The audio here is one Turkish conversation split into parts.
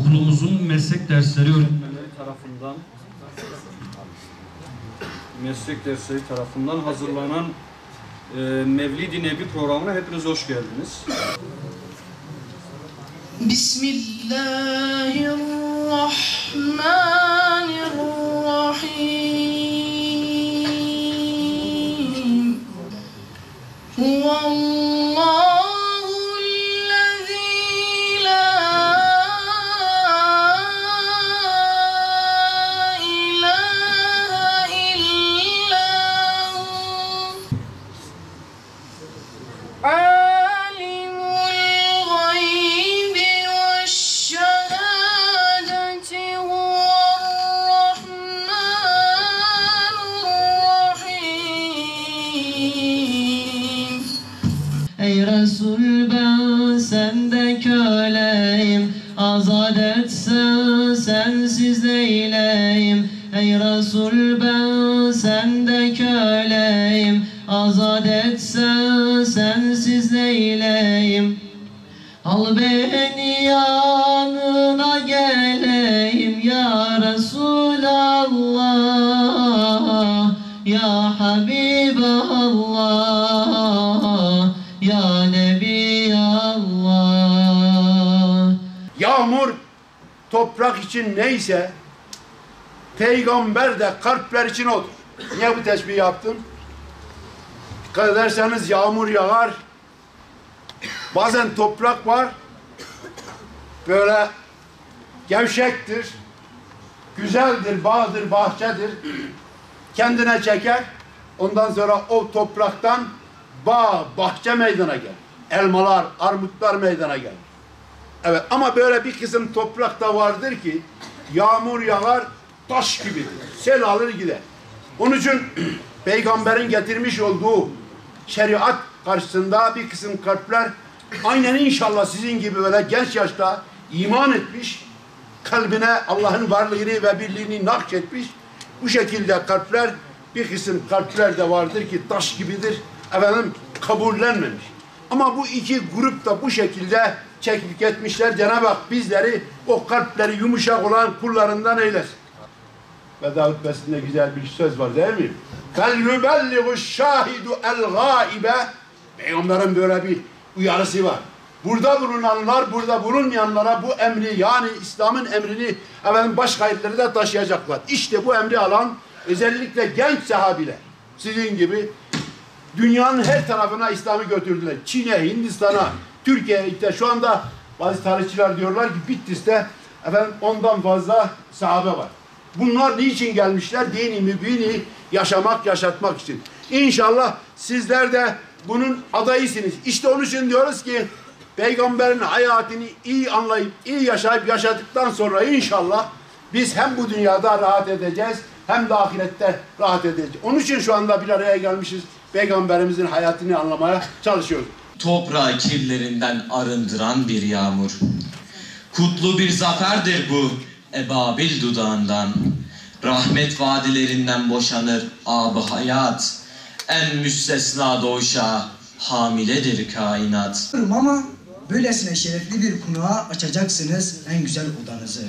okulumuzun meslek dersleri öğretmenleri tarafından meslek dersleri tarafından hazırlanan e, Mevlid-i Nebi programına hepiniz hoş geldiniz. Bismillahirrahmanirrahim. Ben sende köleyim. Azat etsen sensiz neyleyim? Ey Resul ben sende köleyim. Azat etsen sensiz neyleyim? Al beni yanına geleyim ya Resulallah Ya Habiballah Yağmur toprak için neyse peygamber de kalpler için odur. Niye bu teşbih yaptım? Dikkat ederseniz yağmur yağar. Bazen toprak var. Böyle gevşektir. Güzeldir, bağdır, bahçedir. Kendine çeker. Ondan sonra o topraktan bağ, bahçe meydana gelir. Elmalar, armutlar meydana gelir. Evet ama böyle bir kısım toprakta vardır ki yağmur yağar taş gibidir. Sel alır gider. Onun için peygamberin getirmiş olduğu şeriat karşısında bir kısım kalpler aynen inşallah sizin gibi böyle genç yaşta iman etmiş, kalbine Allah'ın varlığını ve birliğini nakşetmiş. Bu şekilde kalpler bir kısım kalpler de vardır ki taş gibidir. Efendim kabullenmemiş. Ama bu iki grup da bu şekilde çekip etmişler. Cenab-ı Hak bizleri o kalpleri yumuşak olan kullarından eylesin. Ve Davut Besinde güzel bir söz var değil mi? Fel yubelligu şahidu el gaibe Peygamberin böyle bir uyarısı var. Burada bulunanlar, burada bulunmayanlara bu emri yani İslam'ın emrini efendim başka yerlere de taşıyacaklar. İşte bu emri alan özellikle genç sahabiler sizin gibi dünyanın her tarafına İslam'ı götürdüler. Çin'e, Hindistan'a, Türkiye'ye işte şu anda bazı tarihçiler diyorlar ki Bitlis'te efendim ondan fazla sahabe var. Bunlar niçin gelmişler? Dini mübini yaşamak, yaşatmak için. İnşallah sizler de bunun adayısınız. İşte onun için diyoruz ki peygamberin hayatını iyi anlayıp, iyi yaşayıp yaşadıktan sonra inşallah biz hem bu dünyada rahat edeceğiz hem de ahirette rahat edeceğiz. Onun için şu anda bir araya gelmişiz. Peygamberimizin hayatını anlamaya çalışıyoruz. toprağı kirlerinden arındıran bir yağmur. Kutlu bir zaferdir bu ebabil dudağından. Rahmet vadilerinden boşanır ab hayat. En müstesna doğuşa hamiledir kainat. Ama böylesine şerefli bir konuğa açacaksınız en güzel odanızı.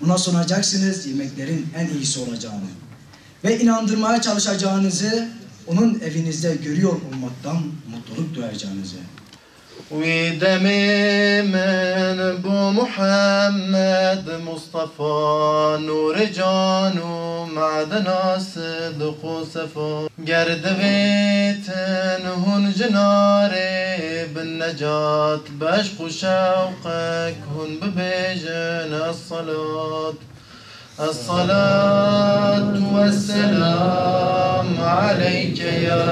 Buna sunacaksınız yemeklerin en iyisi olacağını. Ve inandırmaya çalışacağınızı onun evinizde görüyor olmaktan mutluluk duyacağınızı. ودمي من بو محمد مصطفى نور جان ومعدنا صدق وصفا قرد بيتن هن جناري بالنجاة بشق شوقك هن ببيجن الصلاة. الصلاة والسلام عليك يا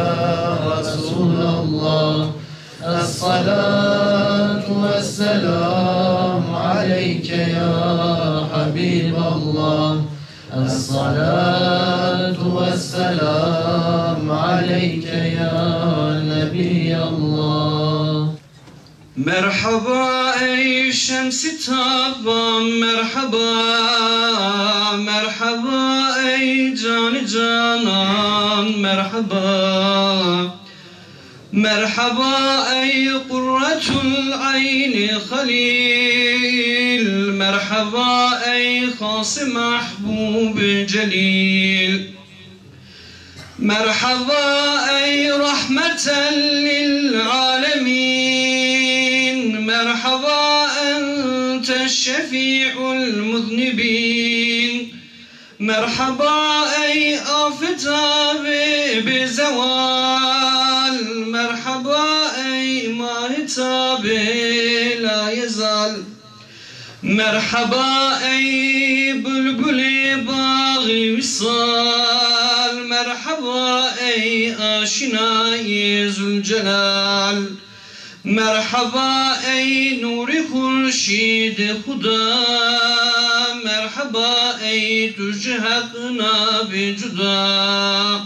رسول الله. الصلاة والسلام عليك يا حبيب الله الصلاة والسلام عليك يا نبي الله Merhaba ey şemsi taban merhaba Merhaba ey canı canan merhaba مرحبا أي قرة العين خليل. مرحبا أي خاص محبوب جليل. مرحبا أي رحمة للعالمين. مرحبا أنت الشفيع المذنبين. مرحبا أي آفتاب بزوال. ماهتاب لا يزال مرحبا ای بلبل باغی وصال مرحبا ای آشنای زلجلال مرحبا ای نور خورشید خدا مرحبا ای تجه حقنا بجدا